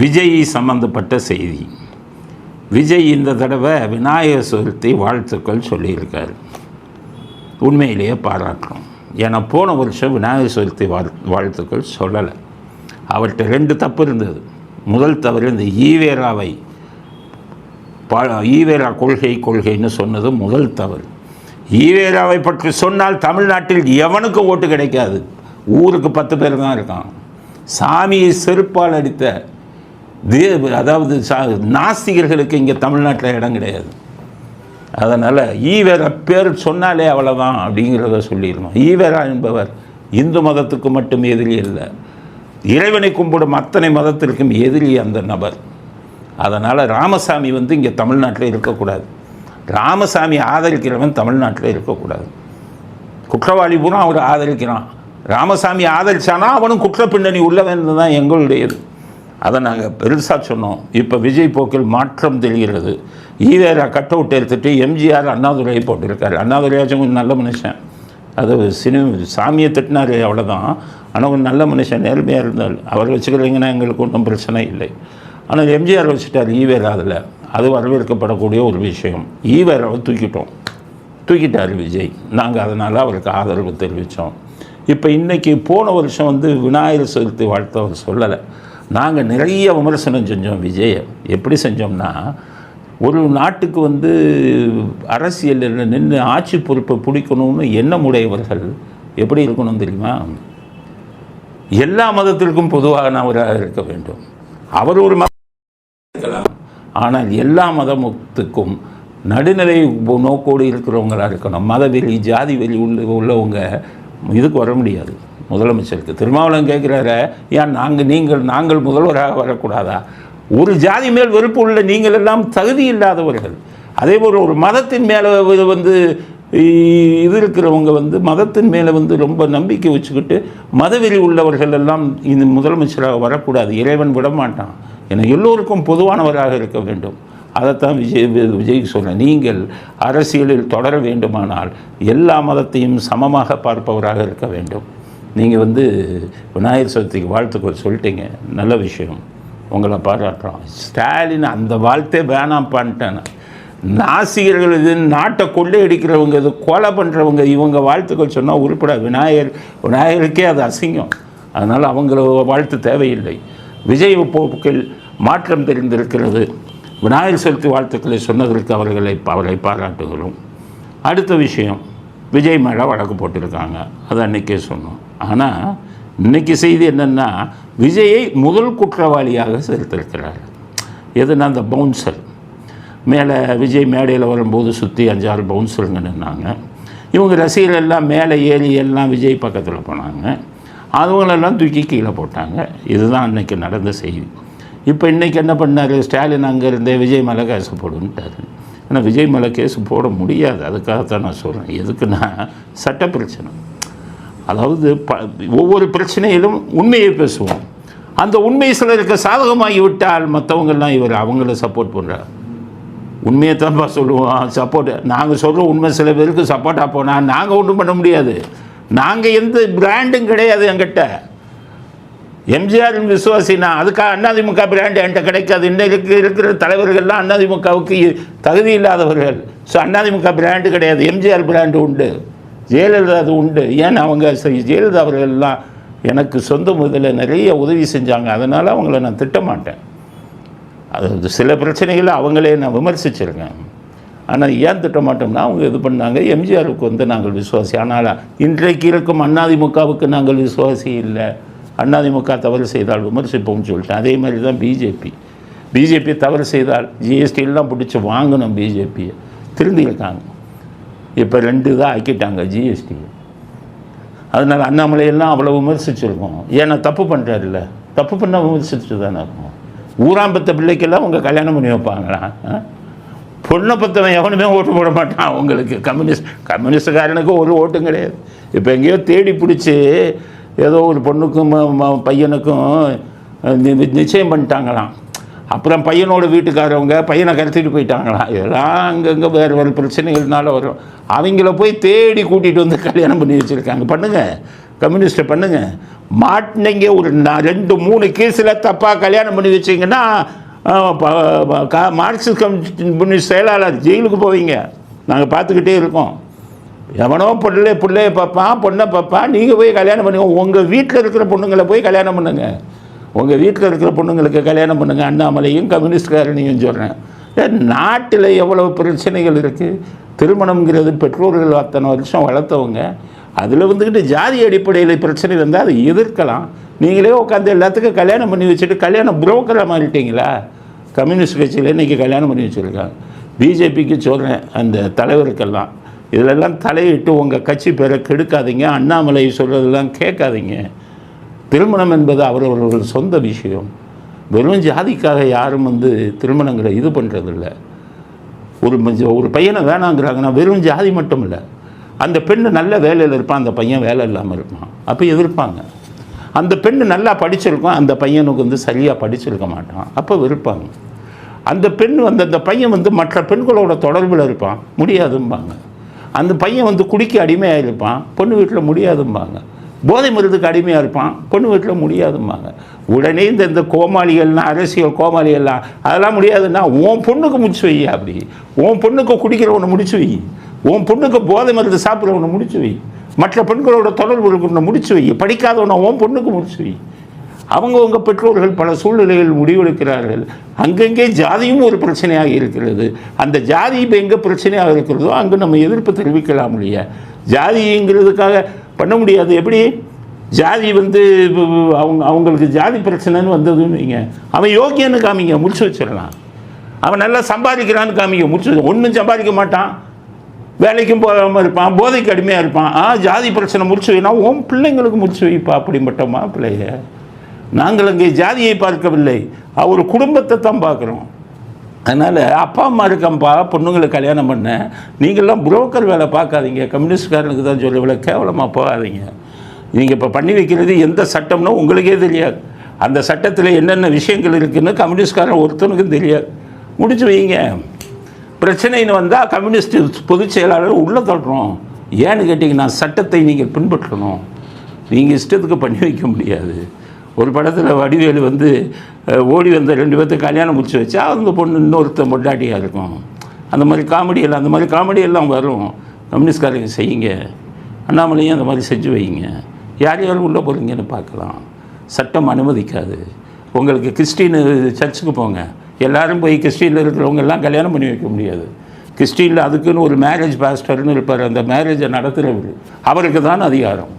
விஜய் சம்பந்தப்பட்ட செய்தி. விஜய் இந்த தடவை விநாயகர் சதுர்த்தி வாழ்த்துக்கள் சொல்லியிருக்காரு. உண்மையிலேயே பாராட்டுறோம் ஏன்னா போன வருஷம் விநாயகர் சதுர்த்தி வாழ் வாழ்த்துக்கள் சொல்லலை. அவர்கிட்ட ரெண்டு தப்பு இருந்தது. முதல் தவறு இந்த ஈவேராவை பா ஈவேரா கொள்கை கொள்கைன்னு சொன்னது முதல் தவறு. ஈவேராவை பற்றி சொன்னால் தமிழ்நாட்டில் எவனுக்கும் ஓட்டு கிடைக்காது. ஊருக்கு பத்து பேர் தான் இருக்கான். சாமியை செருப்பால் அடித்த தே அதாவது சா நாஸ்திகர்களுக்கு இங்கே தமிழ்நாட்டில் இடம் கிடையாது. அதனால் ஈவேர பேர் சொன்னாலே அவ்வளோதான் அப்படிங்கிறத சொல்லிடணும் ஈவேரா என்பவர் இந்து மதத்துக்கு மட்டும் எதிரி இல்லை இறைவனை கும்பிடும் அத்தனை மதத்திற்கும் எதிரி அந்த நபர். அதனால் ராமசாமி வந்து இங்கே தமிழ்நாட்டில் இருக்கக்கூடாது. ராமசாமி ஆதரிக்கிறவன் தமிழ்நாட்டில் இருக்கக்கூடாது. குற்றவாளி பூரா அவர் ஆதரிக்கிறான். ராமசாமி ஆதரிச்சானா அவனும் குற்ற பின்னணி உள்ளவன் தான் எங்களுடையது. அதை நாங்கள் பெருசாக சொன்னோம். இப்போ விஜய் போக்கில் மாற்றம் தெரிகிறது. ஈவேரா கட் அவுட் எடுத்துட்டு எம்ஜிஆர் அண்ணாதுரையை போட்டிருக்காரு. அண்ணாதுரையாச்சும் கொஞ்சம் நல்ல மனுஷன். அது சினிமா சாமியை திட்டினாரு அவ்வளோதான் ஆனால் கொஞ்சம் நல்ல மனுஷன் நேர்மையாக இருந்தால் அவர் வச்சுக்கிறீங்கன்னா எங்களுக்கு ஒன்றும் பிரச்சனை இல்லை. ஆனால் எம்ஜிஆர் வச்சுட்டார் ஈவேரா அதில். அது வரவேற்கப்படக்கூடிய ஒரு விஷயம். ஈவேராவை தூக்கிட்டோம். தூக்கிட்டார் விஜய். நாங்கள் அதனால் அவருக்கு ஆதரவு தெரிவித்தோம் இப்போ இன்றைக்கி போன வருஷம் வந்து விநாயகர் சதுர்த்தி வாழ்த்து அவர் சொல்லலை. நாங்கள் நிறைய விமர்சனம் செஞ்சோம் விஜயை. எப்படி செஞ்சோம்னா ஒரு நாட்டுக்கு வந்து அரசியலில் நின்று ஆட்சி பொறுப்பை பிடிக்கணும்னு எண்ணமுடையவர்கள் எப்படி இருக்கணும் தெரியுமா? எல்லா மதத்திற்கும் பொதுவானவராக இருக்க வேண்டும். அவர் ஒரு இருக்கலாம். ஆனால் எல்லா மதத்துக்கும் நடுநிலை நோக்கோடு இருக்கிறவங்களாக இருக்கணும். மதவெறி ஜாதி வெறி உள்ள உள்ளவங்க இதுக்கு வர முடியாது. முதலமைச்சருக்கு. திருமாவளவன் கேட்குறாரு ஏன் நாங்கள் நீங்கள் நாங்கள் முதல்வராக வரக்கூடாதா? ஒரு ஜாதி மேல் வெறுப்பு உள்ள நீங்கள் எல்லாம் தகுதி இல்லாதவர்கள். அதே போல் ஒரு மதத்தின் மேலே வந்து இது இருக்கிறவங்க வந்து மதத்தின் மேலே வந்து ரொம்ப நம்பிக்கை வச்சுக்கிட்டு மதவெறி உள்ளவர்கள் எல்லாம் இந்த முதலமைச்சராக வரக்கூடாது. இறைவன் விடமாட்டான். என எல்லோருக்கும் பொதுவானவராக இருக்க வேண்டும். அதைத்தான் விஜய் வி- விஜய்க்கு சொன்னேன் நீங்கள் அரசியலில் தொடர வேண்டுமானால் எல்லா மதத்தையும் சமமாக பார்ப்பவராக இருக்க வேண்டும். நீங்கள் வந்து விநாயகர் சதுர்த்திக்கு வாழ்த்து சொல்லிட்டீங்க. நல்ல விஷயம். உங்களை பாராட்டுறோம். ஸ்டாலின் அந்த வாழ்த்தே வேணாம்ப்பான்ட்டேன் நாசிகர்கள் இது நாட்டை கொள்ளையடிக்கிறவங்க இது கொலை பண்ணுறவங்க இவங்க வாழ்த்துக்கள் சொன்னால் உருப்பட. விநாயகர் விநாயகருக்கே அது அசிங்கம். அதனால் அவங்கள வாழ்த்து தேவையில்லை. விஜய் போக்கில் மாற்றம் தெரிந்திருக்கிறது. விநாயகர் சதுர்த்தி வாழ்த்துக்களை சொன்னதற்கு அவர்களை அவரை பாராட்டுகிறோம். அடுத்த விஷயம் விஜய் மேலே வழக்கு போட்டிருக்காங்க. அது அன்றைக்கே சொன்னோம். ஆனால் இன்னைக்கு செய்தி என்னென்னா விஜயை முதல் குற்றவாளியாக சேர்த்திருக்கிறார் எதுனா அந்த பவுன்சர் மேலே விஜய் மேடையில் வரும்போது சுற்றி அஞ்சாறு பவுன்சருங்க நின்னாங்க. இவங்க ரசிகர்கள் எல்லாம் மேலே ஏறி எல்லாம் விஜய் பக்கத்தில் போனாங்க. அதுவங்களெல்லாம் தூக்கி கீழே போட்டாங்க. இதுதான் அன்றைக்கி நடந்த செய்தி. இப்போ இன்றைக்கி என்ன பண்ணார்? ஸ்டாலின் அங்கே இருந்தே விஜய் மேலே கேஸ் போடுன்ட்டார். ஆனால் விஜய் மேலே கேஸ் போட முடியாது. அதுக்காகத்தான் நான் சொல்கிறேன் எதுக்குன்னா சட்ட பிரச்சனை. அதாவது ப ஒவ்வொரு பிரச்சனையிலும் உண்மையை பேசுவோம். அந்த உண்மை சிலருக்கு சாதகமாகிவிட்டால் மற்றவங்கெல்லாம் இவர் அவங்கள சப்போர்ட் பண்ணுறார் உண்மையை தான்ப்பா சொல்லுவோம். சப்போர்ட் நாங்கள் சொல்கிறோம் உண்மை சில பேருக்கு சப்போர்ட்டாக போனால் நாங்கள் ஒன்றும் பண்ண முடியாது. நாங்கள் எந்த பிராண்டும் கிடையாது என்கிட்ட. எம்ஜிஆர் விசுவாசினா அதுக்காக அண்ணாதிமுக பிராண்டு என்கிட்ட கிடைக்காது. இன்றைக்கு இருக்கிற தலைவர்கள்லாம் அண்ணாதிமுகவுக்கு தகுதி இல்லாதவர்கள். ஸோ அண்ணாதிமுக பிராண்டு கிடையாது. எம்ஜிஆர் பிராண்டு உண்டு. ஜெயலலிதா அது உண்டு. ஏன் அவங்க ஜெயலலிதா அவர்கள்லாம் எனக்கு சொந்த முதல்ல நிறைய உதவி செஞ்சாங்க. அதனால் அவங்கள நான் திட்ட மாட்டேன் அது சில பிரச்சனைகளை அவங்களே நான் விமர்சிச்சிருக்கேன். ஆனால் ஏன் திட்ட மாட்டோம்னா அவங்க இது பண்ணாங்க. எம்ஜிஆருக்கு வந்து நாங்கள் விசுவாசி. ஆனால் இன்றைக்கு இருக்கும் அண்ணாதிமுகவுக்கு நாங்கள் விசுவாசி இல்லை. அண்ணாதிமுக தவறு செய்தால் விமர்சிப்போம்னு சொல்லிட்டேன். அதே மாதிரி தான் பிஜேபி. பிஜேபி தவறு செய்தால் ஜிஎஸ்டி எல்லாம் பிடிச்சி வாங்கணும். பிஜேபியை திருந்திருக்காங்க இப்போ ரெண்டு தான் ஆக்கிட்டாங்க ஜிஎஸ்டி அதனால் அண்ணாமலையெல்லாம் அவ்வளோ விமர்சிச்சிருக்கோம். ஏன்னா தப்பு பண்ணுறாருல்ல தப்பு பண்ணால் விமர்சிச்சு தானே இருக்கும். ஊராம்பத்த பிள்ளைக்கெல்லாம் அவங்க கல்யாணம் பண்ணி வைப்பாங்களா? ஆ? பொண்ணை பற்றவன் எவனுமே ஓட்டு போட மாட்டான் அவங்களுக்கு. கம்யூனிஸ்ட் கம்யூனிஸ்டுக்காரனுக்கு ஒரு ஓட்டும் கிடையாது. இப்போ எங்கேயோ தேடி பிடிச்சி ஏதோ ஒரு பொண்ணுக்கும் பையனுக்கும் நிச்சயம் பண்ணிட்டாங்களாம். அப்புறம் பையனோட வீட்டுக்காரவங்க பையனை கடத்திட்டு போயிட்டாங்களாம். இதெல்லாம் அங்கங்கே வேறு வேறு பிரச்சனைகள்னால வரும். அவங்கள போய் தேடி கூட்டிகிட்டு வந்து கல்யாணம் பண்ணி வச்சுருக்காங்க. பண்ணுங்கள் கம்யூனிஸ்ட்டை பண்ணுங்கள் மாட்டினீங்க ஒரு நா- ரெண்டு மூணு கேஸில் தப்பாக கல்யாணம் பண்ணி வச்சிங்கன்னா மார்க்சிஸ்ட் கம்யூனிஸ்ட் செயலாளர் ஜெயிலுக்கு போவீங்க. நாங்கள் பார்த்துக்கிட்டே இருக்கோம். எவனோ பிள்ளை பிள்ளைய பார்ப்பான் பொண்ணை பார்ப்பான் நீங்கள் போய் கல்யாணம் பண்ணுங்க. உங்கள் வீட்டில் இருக்கிற பொண்ணுங்களை போய் கல்யாணம் பண்ணுங்கள் உங்கள் வீட்டில் இருக்கிற பொண்ணுங்களுக்கு கல்யாணம் பண்ணுங்கள் அண்ணாமலையும் கம்யூனிஸ்ட்காரனையும் சொல்கிறேன் நாட்டில் எவ்வளோ பிரச்சனைகள் இருக்குது திருமணம்ங்கிறது பெற்றோர்கள் அத்தனை வருஷம் வளர்த்தவங்க அதில் வந்துக்கிட்டு ஜாதி அடிப்படையில் பிரச்சனை இருந்தால் அதை எதிர்க்கலாம். நீங்களே உட்காந்து எல்லாத்துக்கும் கல்யாணம் பண்ணி வச்சுட்டு கல்யாணம் புரோக்கராக மாறிட்டீங்களா? கம்யூனிஸ்ட் கட்சியில் இன்றைக்கி கல்யாணம் பண்ணி வச்சுருக்காங்க. பிஜேபிக்கு சொல்கிறேன் அந்த தலைவருக்கெல்லாம். இதிலெல்லாம் தலையிட்டு உங்கள் கட்சி பேரை கெடுக்காதீங்க அண்ணாமலை சொல்கிறதெல்லாம் கேட்காதீங்க. திருமணம் என்பது அவரவர்கள் சொந்த விஷயம். வெறும் ஜாதிக்காக யாரும் வந்து திருமணங்களை இது பண்ணுறதில்ல ஒரு ஒரு பையனை வேணாங்கிறாங்கன்னா வெறும் ஜாதி மட்டும் இல்லை. அந்த பெண்ணு நல்ல வேலையில் இருப்பான் அந்த பையன் வேலை இல்லாமல் இருப்பான். அப்போ எதிர்ப்பாங்க. அந்த பெண்ணு நல்லா படிச்சிருக்கும். அந்த பையனுக்கு வந்து சரியாக படிச்சிருக்க மாட்டான். அப்போ வெறுப்பாங்க. அந்த பெண் வந்து அந்த பையன் வந்து மற்ற பெண்களோட தொடர்பில் இருப்பான். முடியாதும்பாங்க. அந்த பையன் வந்து குடிக்க அடிமையாக இருப்பான் பொண்ணு வீட்டில் முடியாதும்பாங்க. போதை மருந்துக்கு அடிமையாக இருப்பான். பொண்ணு வீட்டில் முடியாதும்பாங்க. உடனே இந்த இந்த கோமாளிகள்லாம் அரசியல் கோமாளிகள்லாம் அதெல்லாம் முடியாதுன்னா உன் பொண்ணுக்கு முடிச்சு வை அப்படி. உன் பொண்ணுக்கு குடிக்கிறவனை முடிச்சு வை. உன் பொண்ணுக்கு போதை மருந்து சாப்பிட்றவனை முடிச்சு வை. மற்ற பெண்களோட தொடர்பு இருக்கிறவனை முடிச்சு வை. படிக்காதவனை உன் பொண்ணுக்கு முடிச்சு வை. அவங்கவுங்க பெற்றோர்கள் பல சூழ்நிலைகள் முடிவெடுக்கிறார்கள். அங்கங்கே ஜாதியும் ஒரு பிரச்சனையாக இருக்கிறது. அந்த ஜாதி இப்போ எங்கே பிரச்சனையாக இருக்கிறதோ அங்கே நம்ம எதிர்ப்பு தெரிவிக்கலாம் இல்லையா? ஜாதிங்கிறதுக்காக பண்ண முடியாது. எப்படி? ஜாதி வந்து அவங்க அவங்களுக்கு ஜாதி பிரச்சனைன்னு வந்ததுன்னு வைங்க. அவன் யோக்கியன்னு காமிங்க முடிச்சு வச்சிடலாம். அவன் நல்லா சம்பாதிக்கிறான்னு காமிங்க முடிச்சு வச்சு. ஒன்றும் சம்பாதிக்க மாட்டான். வேலைக்கும் போகாமல் இருப்பான் போதைக்கு அடிமையாக இருப்பான். ஆ ஜாதி பிரச்சனை முடிச்சு வைனா உன் பிள்ளைங்களுக்கு முடிச்சு வைப்பா அப்படிப்பட்டமா பிள்ளைய? நாங்கள் அங்கே ஜாதியை பார்க்கவில்லை. அவர் குடும்பத்தை தான் பார்க்குறோம். அதனால் அப்பா அம்மா இருக்கம்பா பொண்ணுங்களை கல்யாணம் பண்ண. நீங்கள்லாம் புரோக்கர் வேலை பார்க்காதீங்க. கம்யூனிஸ்ட்காரனுக்கு தான் சொல்லி இவ்வளோ கேவலமாக போகாதீங்க. நீங்கள் இப்போ பண்ணி வைக்கிறது எந்த சட்டம்னு உங்களுக்கே தெரியாது. அந்த சட்டத்தில் என்னென்ன விஷயங்கள் இருக்குதுன்னு கம்யூனிஸ்ட்காரன் ஒருத்தனுக்கும் தெரியாது. முடிச்சு வைங்க. பிரச்சனைன்னு வந்தால் கம்யூனிஸ்ட் பொதுச் செயலாளர் உள்ளே தள்ளுறோம். ஏன்னு கேட்டிங்கன்னா சட்டத்தை நீங்கள் பின்பற்றணும். நீங்கள் இஷ்டத்துக்கு பண்ணி வைக்க முடியாது. ஒரு படத்தில் வடிவேலு வந்து ஓடி வந்த ரெண்டு பேர்த்துக்கு கல்யாணம் முடிச்சு வச்சா அவங்க பொண்ணு இன்னொருத்தன் பொண்டாட்டியாக இருக்கும். அந்த மாதிரி காமெடி எல்லாம் அந்த மாதிரி காமெடி எல்லாம் வரும். கம்யூனிஸ்ட்காரங்க செய்யுங்க. அண்ணாமலையும் அந்த மாதிரி செஞ்சு வைங்க. யார் யாரும் உள்ளே போகிறீங்கன்னு பார்க்கலாம். சட்டம் அனுமதிக்காது. உங்களுக்கு கிறிஸ்டின் சர்ச்சுக்கு போங்க. எல்லோரும் போய் கிறிஸ்டினில் இருக்கிறவங்க எல்லாம் கல்யாணம் பண்ணி வைக்க முடியாது. கிறிஸ்டினில் அதுக்குன்னு ஒரு மேரேஜ் பாஸ்டர்னு இருப்பார். அந்த மேரேஜை நடத்துகிறவர் அவருக்கு தான் அதிகாரம்.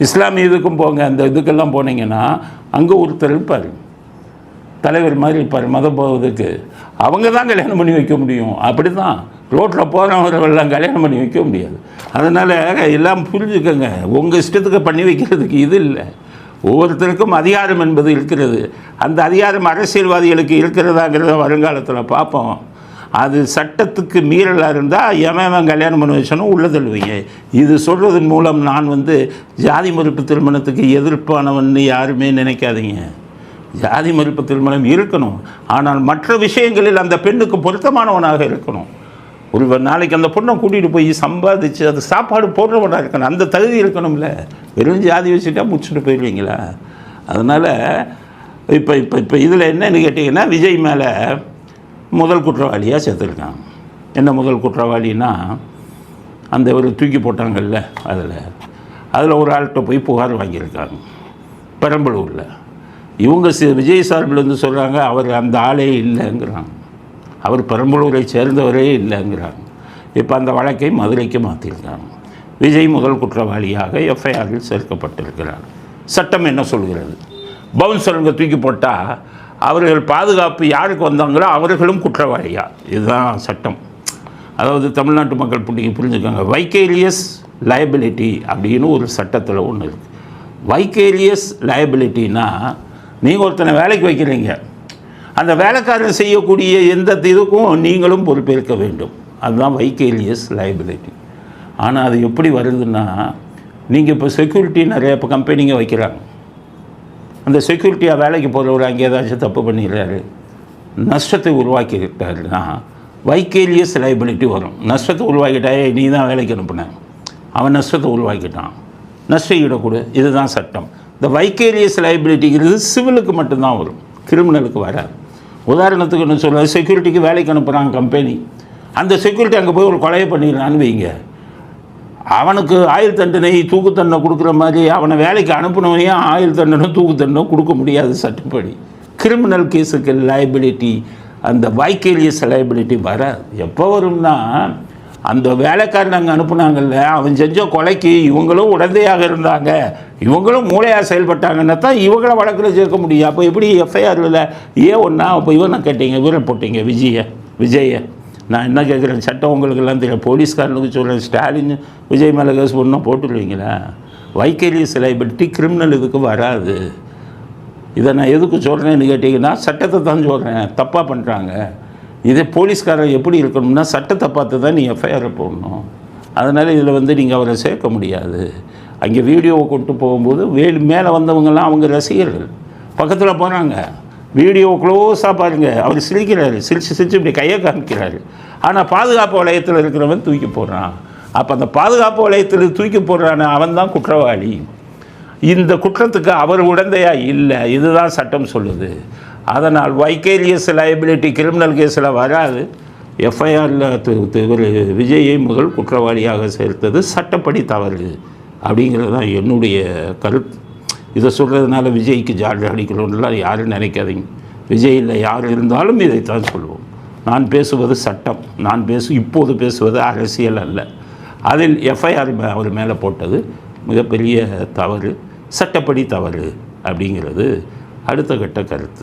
இஸ்லாமிய இதுக்கும் போங்க அந்த இதுக்கெல்லாம் போனீங்கன்னா அங்கே ஒருத்தர் இருப்பார். தலைவர் மாதிரி இருப்பார் மதம் போவதுக்கு அவங்க தான் கல்யாணம் பண்ணி வைக்க முடியும். அப்படி தான் ரோட்டில் போகிறவர்களெல்லாம் கல்யாணம் பண்ணி வைக்க முடியாது. அதனால் எல்லாம் புரிஞ்சுக்கோங்க. உங்கள் இஷ்டத்துக்கு பண்ணி வைக்கிறதுக்கு இது இல்லை. ஒவ்வொருத்தருக்கும் அதிகாரம் என்பது இருக்கிறது. அந்த அதிகாரம் அரசியல்வாதிகளுக்கு இருக்கிறதாங்கிறத வருங்காலத்தில் பார்ப்போம். அது சட்டத்துக்கு மீறலாக இருந்தால் எவன் எவன் கல்யாணம் பண்ண வச்சனும் உள்ள தள்ளுவீங்க. இது சொல்கிறதன் மூலம் நான் வந்து ஜாதி மறுப்பு திருமணத்துக்கு எதிர்ப்பானவன்னு யாருமே நினைக்காதீங்க. ஜாதி மறுப்பு திருமணம் இருக்கணும். ஆனால் மற்ற விஷயங்களில் அந்த பெண்ணுக்கு பொருத்தமானவனாக இருக்கணும். ஒரு நாளைக்கு அந்த பொண்ணை கூட்டிகிட்டு போய் சம்பாதிச்சு அது சாப்பாடு போடுறவனாக இருக்கணும். அந்த தகுதி இருக்கணும்ல. வெறும் ஜாதி வச்சுட்டா முடிச்சுட்டு போயிடுவீங்களா அதனால் இப்போ இப்போ இப்போ இதில் என்னன்னு கேட்டிங்கன்னா விஜய் மேலே முதல் குற்றவாளியாக சேர்த்துருக்காங்க என்ன முதல் குற்றவாளின்னா அந்த ஒரு தூக்கி போட்டாங்கல்ல அதில். அதில் ஒரு ஆள்கிட்ட போய் புகார் வாங்கியிருக்காங்க பெரம்பலூரில். இவங்க விஜய் சார்பில் வந்து சொல்கிறாங்க அவர் அந்த ஆளே இல்லைங்கிறாங்க. அவர் பெரம்பலூரை சேர்ந்தவரே இல்லைங்கிறாங்க. இப்போ அந்த வழக்கை மதுரைக்கு மாற்றிருக்காங்க விஜய் முதல் குற்றவாளியாக எஃப்ஐஆரில் சேர்க்கப்பட்டிருக்கிறார். சட்டம் என்ன சொல்கிறது? பவுன்சருங்க தூக்கி போட்டால் அவர்கள் பாதுகாப்பு யாருக்கு வந்தாங்களோ அவர்களும் குற்றவாளியா இதுதான் சட்டம். அதாவது தமிழ்நாட்டு மக்கள் பிள்ளைங்க புரிஞ்சுக்கோங்க. வைக்கேலியஸ் லயபிலிட்டி அப்படின்னு ஒரு சட்டத்தில் ஒன்று இருக்குது வைக்கேலியஸ் லயபிலிட்டின்னா நீங்கள் ஒருத்தனை வேலைக்கு வைக்கிறீங்க. அந்த வேலைக்காரன் செய்யக்கூடிய எந்த இதுக்கும் நீங்களும் பொறுப்பேற்க வேண்டும். அதுதான் வைக்கேலியஸ் லயபிலிட்டி ஆனால் அது எப்படி வருதுன்னா நீங்கள் இப்போ செக்யூரிட்டி நிறைய இப்போ கம்பெனிங்க வைக்கிறாங்க. அந்த செக்யூரிட்டியாக வேலைக்கு போகிறவர் அங்கே ஏதாச்சும் தப்பு பண்ணிடுறாரு. நஷ்டத்தை உருவாக்கிட்டாருன்னா வைக்கேலியஸ் லைபிலிட்டி வரும். நஷ்டத்தை உருவாக்கிட்டாயே நீ தான் வேலைக்கு அனுப்புன. அவன் நஷ்டத்தை உருவாக்கிட்டான். நஷ்டம் கொடு இதுதான் சட்டம். இந்த வைக்கேலியஸ் லைபிலிட்டிங்கிறது சிவிலுக்கு மட்டும்தான் வரும். கிரிமினலுக்கு வராது. உதாரணத்துக்கு என்ன சொல்ல செக்யூரிட்டிக்கு வேலைக்கு அனுப்புகிறாங்க கம்பெனி அந்த செக்யூரிட்டி அங்கே போய் ஒரு கொலையை பண்ணிடுறான்னு வைங்க. அவனுக்கு ஆயுள் தண்டனை தூக்கு தண்டனை கொடுக்குற மாதிரி அவனை வேலைக்கு அனுப்பினவனையும் ஆயுள் தண்டனை தூக்கு தண்டனை கொடுக்க முடியாது சட்டப்படி. கிரிமினல் கேஸுக்கு லைபிலிட்டி அந்த வைக்கேலியஸ் லைபிலிட்டி வராது. எப்போ வரும்னா அந்த வேலைக்காரன் அங்கே அனுப்புனாங்கல்ல அவன் செஞ்ச கொலைக்கு இவங்களும் உடந்தையாக இருந்தாங்க இவங்களும் மூளையாக செயல்பட்டாங்கன்னா தான் இவங்களை வழக்கில் சேர்க்க முடியும். அப்போ எப்படி எஃப்ஐஆரில் ஏன் ஒன்றா அப்போ இவனை கேட்டீங்க வீரன் போட்டீங்க விஜய விஜய்யை நான் என்ன கேட்குறேன் சட்டம் உங்களுக்கு எல்லாம் தெரியும். போலீஸ்காரனுக்கு சொல்கிறேன் ஸ்டாலின் விஜய் மேலே கேஸ் ஒன்றும் போட்டுருவீங்களா வைக்கேலியஸ் லைபிலிட்டி கிரிமினல் இதுக்கு வராது. இதை நான் எதுக்கு சொல்கிறேன்னு கேட்டிங்கன்னா சட்டத்தை தான் சொல்கிறேன் தப்பாக பண்ணுறாங்க இதே போலீஸ்காரர் எப்படி இருக்கணும்னா சட்டத்தை பார்த்து தான் நீ எஃப்ஐஆர் போடணும். அதனால் இதில் வந்து நீங்கள் அவரை சேர்க்க முடியாது. அங்கே வீடியோவை கொண்டு போகும்போது வேலு மேலே வந்தவங்கெல்லாம் அவங்க ரசிகர்கள். பக்கத்தில் போகிறாங்க வீடியோ க்ளோஸாக பாருங்கள் அவர் சிரிக்கிறாரு. சிரிச்சு சிரித்து இப்படி கையை காமிக்கிறாரு. ஆனால் பாதுகாப்பு வளையத்தில் இருக்கிறவன் தூக்கி போடுறான். அப்போ அந்த பாதுகாப்பு வளையத்தில் தூக்கி போடுறான அவன் தான் குற்றவாளி. இந்த குற்றத்துக்கு அவர் உடந்தையா இல்லை. இதுதான் சட்டம் சொல்லுது. அதனால் வைக்கேரியஸ் லைபிலிட்டி கிரிமினல் கேஸில் வராது. எஃப்ஐஆரில் இவர் விஜயை முதல் குற்றவாளியாக சேர்த்தது சட்டப்படி தவறு. அப்படிங்கிறது தான் என்னுடைய கருத்து. இதை சொல்கிறதுனால விஜய்க்கு ஜாடு அடிக்கணும்லாம் யாரும் நினைக்காதீங்க. விஜயில் யார் இருந்தாலும் இதைத்தான் சொல்லுவோம். நான் பேசுவது சட்டம். நான் பேசு இப்போது பேசுவது அரசியல் அல்ல. அதில் எஃப்ஐஆர் அவர் மேலே போட்டது மிகப்பெரிய தவறு சட்டப்படி தவறு அப்படிங்கிறது அடுத்த கட்ட கருத்து.